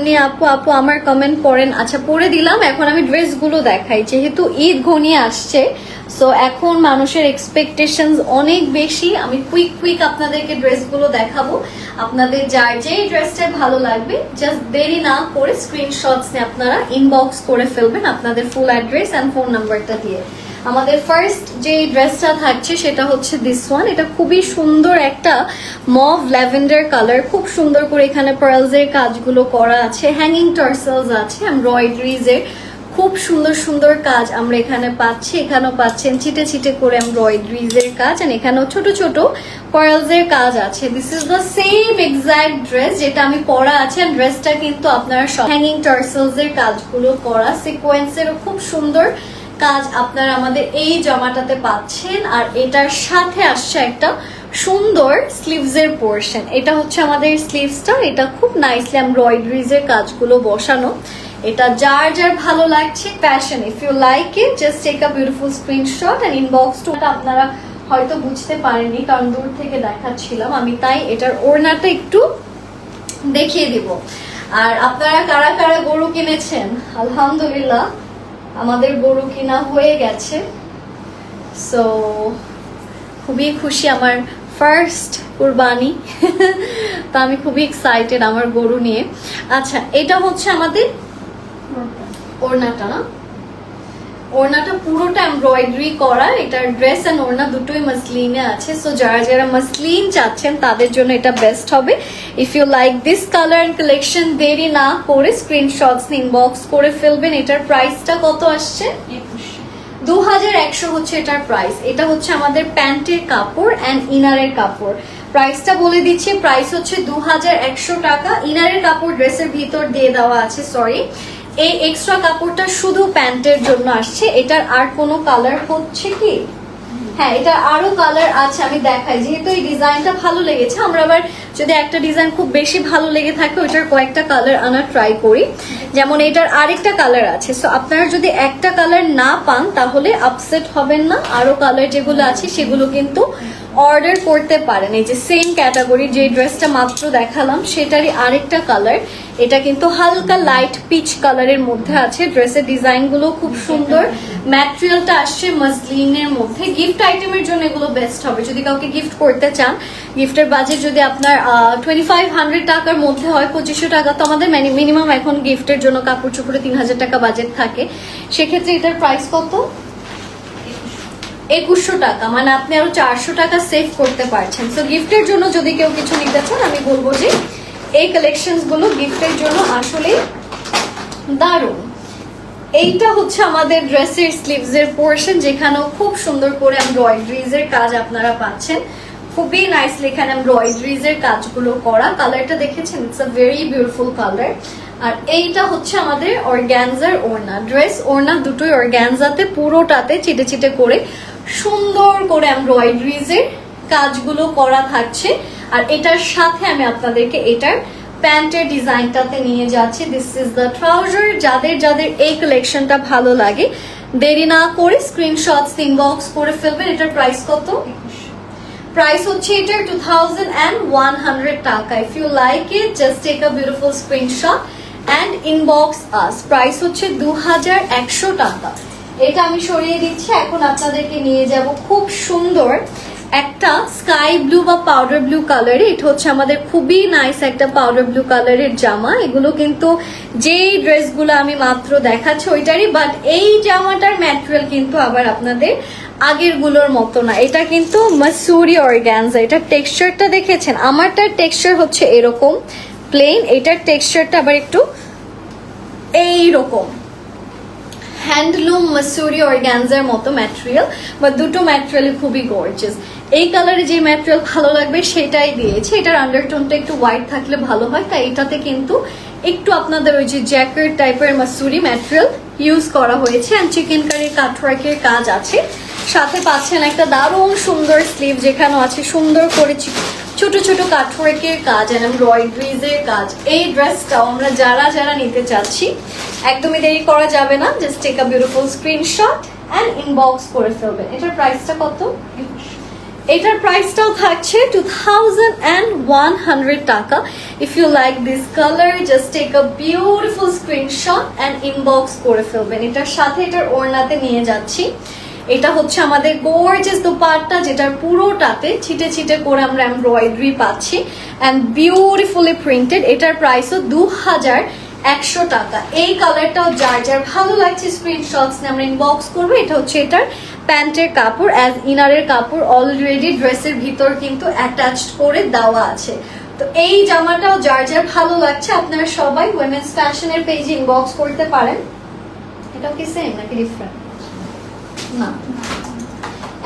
উনি আপু আপু আমার কমেন্ট পড়েন আচ্ছা পড়ে দিলাম, এখন আমি ড্রেসগুলো দেখাই। যেহেতু ঈদ ঘনিয়ে আসছে সো এখন মানুষের এক্সপেকটেশনস অনেক বেশি। আমি কুইক কুইক আপনাদেরকে ড্রেসগুলো দেখাবো। আপনাদের যার যেই ড্রেসটা ভালো লাগবে জাস্ট দেরি না করে স্ক্রিনশটস নিয়ে আপনারা ইনবক্স করে ফেলবেন আপনাদের ফুল অ্যাড্রেস অ্যান্ড ফোন নাম্বারটা দিয়ে। আমাদের ফার্স্ট যে ড্রেসটা থাকছে সেটা হচ্ছে দিস ওয়ান এটা খুবই সুন্দর একটা মভ ল্যাভেন্ডার কালার খুব সুন্দর করে এখানে পার্লস এর কাজগুলো করা আছে। হ্যাঙ্গিং টার্সেলস আছে এমব্রয়ডারিজ এর। খুব সুন্দর সুন্দর কাজ আমরা এখানে পাচ্ছি, এখানেও পাচ্ছেন। ছিটে ছিটে করে এমব্রয়ডারিজ এর কাজ and এখানেও ছোট ছোট এর কাজ আছে। This is the same exact dress যেটা আমি পরা আছে ড্রেসটা কিন্তু আপনারা হ্যাঙ্গিং টার্সেলস এর কাজগুলো করা সিকোয়েন্স এর খুব সুন্দর কাজ আপনারা আমাদের এই জামাটাতে পাচ্ছেন। আর এটার সাথে আসছে একটা সুন্দর স্লিভস এর পোর্শন এটা হচ্ছে আমাদের স্লিভসটা এটা খুব নাইসলি এমব্রয়ডারিজ এর কাজগুলো বসানো। এটা যার যার ভালো লাগছে passion if you like it just take a beautiful screenshot and inbox to আপনারা হয়তো বুঝতে পারেননি, কারণ দূর থেকে দেখাচ্ছিলাম। আমি তাই এটার ওড়নাটা একটু দেখিয়ে দিব। আর আপনারা কারা কারা গরু কিনেছেন? আলহামদুলিল্লাহ, আমাদের গরু কিনা হয়ে গেছে। সো খুবই খুশি আমার ফার্স্ট কুরবানি। তো আমি খুবই এক্সাইটেড আমার গরু নিয়ে। আচ্ছা এটা হচ্ছে আমাদের ওড়নাটা না? ওড়নাটা পুরোটা এমব্রয়ডারি করা। এটার ড্রেস এন্ড ওড়না দুটোই মাসলিনে আছে। সো যারা যারা মাসলিন চাচ্ছেন তাদের জন্য এটা বেস্ট হবে। If you like this colour and collection দেরি না করে স্ক্রিনশটস ইনবক্স করে ফেলবেন। এটার প্রাইসটা কত আসছে? দু হাজার একশো হচ্ছে এটার প্রাইস এটা হচ্ছে আমাদের প্যান্টের কাপড় অ্যান্ড ইনারের কাপড়। প্রাইসটা বলে দিচ্ছি। প্রাইস হচ্ছে দু হাজার একশো টাকা। ইনারের কাপড় ড্রেসের ভিতর দিয়ে দেওয়া আছে সরি এই এক্সট্রা কাপড়টা শুধু প্যান্টের জন্য আসছে। এটার আর কোনো কালার হচ্ছে কি? হ্যাঁ এটা আরও কালার আছে, আমি দেখাই। যেহেতু এই ডিজাইনটা ভালো লেগেছে, আমরা আবার যদি একটা ডিজাইন খুব বেশি ভালো লেগে থাকে, ওইটার কয়েকটা কালার আনার ট্রাই করি। যেমন এটার আরেকটা কালার আছে। সো আপনারা যদি একটা কালার না পান, তাহলে আপসেট হবেন না। আরও কালার যেগুলো আছে, সেগুলো কিন্তু অর্ডার করতে পারেন। এই যে সেম ক্যাটাগরি যে ড্রেসটা মাত্র দেখালাম, সেটারই আরেকটা কালার এটা কিন্তু হালকা লাইট পিচ কালারের মধ্যে আছে। ড্রেসের ডিজাইনগুলো খুব সুন্দর। ম্যাটেরিয়ালটা আসছে মসলিনের মধ্যে। গিফট আইটেমের জন্য এগুলো বেস্ট হবে। যদি কাউকে গিফট করতে চান গিফটের বাজেট যদি আপনার টোয়েন্টি ফাইভ হান্ড্রেড টাকার মধ্যে হয়, পঁচিশশো টাকা, তো আমাদের মিনিমাম এখন গিফটের জন্য কাপড় চোপড়ে তিন হাজার টাকা বাজেট থাকে। সেক্ষেত্রে এটার প্রাইস কত? একুশশো টাকা মানে আপনি আরও চারশো টাকা সেভ করতে পারছেন। সো গিফটের জন্য যদি কেউ কিছু নিতে চান, আমি বলব যে এই কালেকশনসগুলো গিফটের জন্য আসলে দারুণ। এইটা হচ্ছে আমাদের ড্রেসের স্লিভস এর পোর্শন যেখানেও খুব সুন্দর করে এমব্রয়ডারিজ এর কাজ আপনারা পাচ্ছেন। খুবই নাইসলি এখানে এমব্রয়ডারিজ এর কাজগুলো করা। কালারটা দেখেছেন? It's a very beautiful colour আর এইটা হচ্ছে আমাদের অর্গ্যানজার ওড়না। ড্রেস ওড়না দুটোই অর্গ্যানজাতে পুরোটাতে চিটে চিটে করে সুন্দর করে এমব্রয়ডারিজ এর কাজগুলো করা থাকছে। আর এটার সাথে আমি আপনাদেরকে এটার প্যান্টের ডিজাইনটাতে নিয়ে যাচ্ছি। দিস ইজ দ্য ট্রাউজার যাদের যাদের এই কালেকশনটা ভালো লাগে, দেরি না করে স্ক্রিনশটস ইনবক্স করে ফেলবেন। এটার প্রাইস কত? প্রাইস হচ্ছে এটার two thousand and one hundred টাকা। If you like it just take a beautiful screenshot and inbox us price হচ্ছে দু হাজার একশো টাকা। এটা আমি সরিয়ে দিচ্ছি। এখন আপনাদেরকে নিয়ে যাব খুব সুন্দর একটা স্কাই ব্লু বা পাউডার ব্লু কালারে এটা হচ্ছে আমাদের খুবই নাইস একটা পাউডার ব্লু কালারের জামা। এগুলো কিন্তু যেই ড্রেসগুলো আমি মাত্র দেখাচ্ছি ওইটারই বাট এই জামাটার ম্যাটেরিয়াল কিন্তু আবার আপনাদের আগেরগুলোর মতো না। এটা কিন্তু মাসুরি অর্গ্যানজা এটার টেক্সচারটা দেখেছেন? আমারটার টেক্সচার হচ্ছে এরকম প্লেন এটার টেক্সচারটা আবার একটু এইরকম। হ্যান্ডলুম মাসুরি অর্গ্যানজার মতো ম্যাটেরিয়াল বা দুটো ম্যাটেরিয়ালই খুবই গর্জেস এই কালারে যে ম্যাটেরিয়াল ভালো লাগবে সেটাই দিয়েছে। এটার আন্ডারটোনটা একটু হোয়াইট থাকলে ভালো হয়, তাই এটাতে কিন্তু একটু আপনাদের ওই যে জ্যাকেট টাইপের মাসুরি ম্যাটেরিয়াল ইউজ করা হয়েছে। অ্যান্ড চিকেন কারির কাটওয়ার্কের কাজ আছে। সাথে পাচ্ছেন একটা দারুণ সুন্দর স্লিভ যেখানেও আছে, সুন্দর করে ছোট ছোট কাটওয়ার্কের কাজ এমব্রয়ডারিজ এর কাজ। এই ড্রেসটাও আমরা যারা যারা নিতে চাচ্ছি, একদমই দেরি করা যাবে না। Just take a beautiful screenshot and inbox করে ফেলবেন এটার প্রাইসটা কত? এটার প্রাইসটাও থাকছে two thousand and one hundred টাকা। If you like this colour just take a beautiful screenshot and inbox করে ফেলবেন। এটার সাথে এটার ওড়নাতে নিয়ে যাচ্ছি। এটা হচ্ছে আমাদের গোর্জেস দোপাট্টা যেটার পুরোটাতে ছিটে ছিটে করে আমরা এমব্রয়ডারি পাচ্ছি অ্যান্ড বিউটিফুলি প্রিন্টেড এটার প্রাইসও দু হাজার একশো টাকা। এই কালারটাও যার যার ভালো লাগছে স্ক্রিনশটস নিয়ে আমরা ইনবক্স করব। এটা হচ্ছে এটার প্যান্টের কাপড়। অ্যাজ ইনারের কাপড় অলরেডি ড্রেসের ভিতর কিন্তু অ্যাটাচড করে দেওয়া আছে। তো এই জামাটাও যার যার ভালো লাগছে, আপনারা সবাই উইমেন্স ফ্যাশনের পেজে ইনবক্স করতে পারেন। এটাও কি সেম নাকি ডিফারেন্ট না।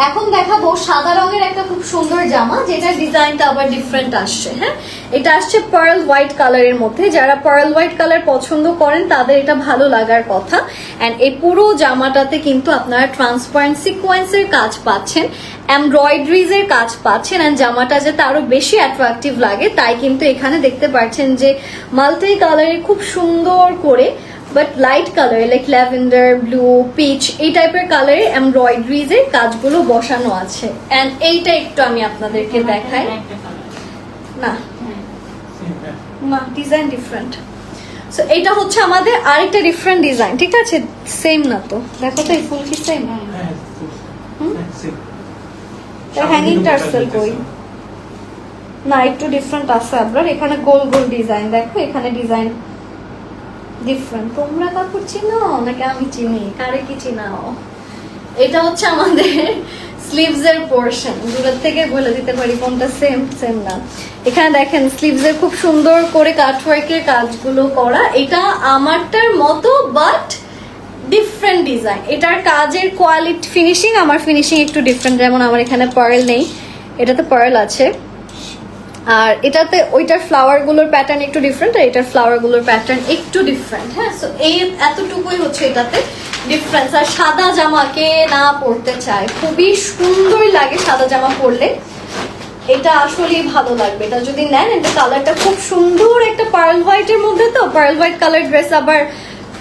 এখন দেখাবো সাদা রঙের একটা খুব সুন্দর জামা, যেটার ডিজাইনটা আবার ডিফারেন্ট আসছে হ্যাঁ? এটা আসছে পার্ল হোয়াইট কালারের মধ্যে। যারা পার্ল হোয়াইট কালার পছন্দ করেন, তাদের এটা ভালো লাগার কথা। অ্যান্ড এই পুরো জামাটাতে কিন্তু আপনারা ট্রান্সপারেন্ট সিকোয়েন্সের কাজ পাচ্ছেন এমব্রয়ডারিজ এর কাজ পাচ্ছেন অ্যান্ড জামাটা যাতে আরও বেশি অ্যাট্রাকটিভ লাগে, তাই কিন্তু এখানে দেখতে পাচ্ছেন যে মাল্টি কালারের খুব সুন্দর করে but light colour like lavender blue peach এই টাইপের কালারে এমব্রয়ডারিজ এর কাজগুলো বসানো আছে। এন্ড এইটা একটু আমি আপনাদেরকে দেখাই। না। না ডিজাইন ডিফারেন্ট সো এটা হচ্ছে আমাদের আরেকটা ডিফারেন্ট ডিজাইন ঠিক আছে? সেম না তো? দেখো তো এই ফুল। কি সেম হ্যাঙ্গিং টার্সেল কই? না একটু ডিফারেন্ট আছে আপনার এখানে গোল গোল ডিজাইন দেখো এখানে ডিজাইন ডিফারেন্ট তোমরা কাপড় চিনো? নাকি আমি চিনি? কারে কি চিনাও? এটা হচ্ছে আমাদের স্লিভস এর পোর্শন দূরের থেকে বলে দিতে পারি কোনটা সেম সেম না। এখানে দেখেন স্লিভস এর খুব সুন্দর করে কাটওয়ার্কের কাজগুলো করা। এটা আমারটার মতো বাট ডিফারেন্ট ডিজাইন এটার কাজের কোয়ালিটি ফিনিশিং আমার ফিনিশিং একটু ডিফারেন্ট যেমন আমার এখানে পার্ল নেই। এটাতে পার্ল আছে। আর এটাতে ওইটার ফ্লাওয়ারগুলোর প্যাটার্ন একটু ডিফারেন্ট আর এটার ফ্লাওয়ারগুলোর প্যাটার্ন একটু ডিফারেন্ট হ্যাঁ? সো এই এতটুকুই হচ্ছে এটাতে ডিফারেন্স আর সাদা জামা কে না পরতে চায়। খুবই সুন্দর লাগে সাদা জামা পরলে। এটা আসলেই ভালো লাগবে। এটা যদি নেন, এটা কালারটা খুব সুন্দর একটা পার্ল হোয়াইটের মধ্যে তো। পার্ল হোয়াইট কালার ড্রেস আবার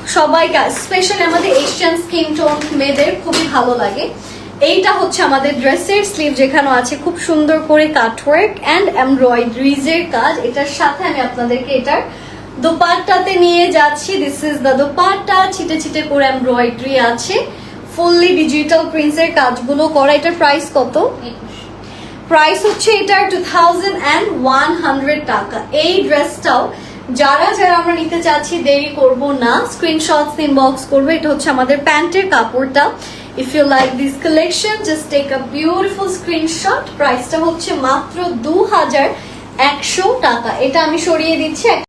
সবাই স্পেশালি আমাদের এশিয়ান স্কিন টোন মেয়েদের খুবই ভালো লাগে। এইটা হচ্ছে আমাদের ড্রেসের স্লিভ যেখানে আছে খুব সুন্দর করে কাটওয়ার্ক অ্যান্ড এমব্রয়ডারিজ এর কাজ। এটার সাথে আমি আপনাদেরকে এটার দোপাট্টাতে নিয়ে যাচ্ছি। This is the dupatta. ছিটে ছিটে করে এমব্রয়ডারি আছে। ফুললি ডিজিটাল প্রিন্টসের কাজগুলো করা। এটার প্রাইস কত? প্রাইস হচ্ছে এটার two thousand and one hundred টাকা। এই ড্রেসটাও যারা যারা আমরা নিতে চাচ্ছি, দেরি করব না। স্ক্রিনশটস ইনবক্স করব। এটা হচ্ছে আমাদের প্যান্টের কাপড়টা। If you like this collection just take a beautiful screenshot প্রাইসটা হচ্ছে মাত্র দু হাজার একশো টাকা। এটা আমি সরিয়ে দিচ্ছি।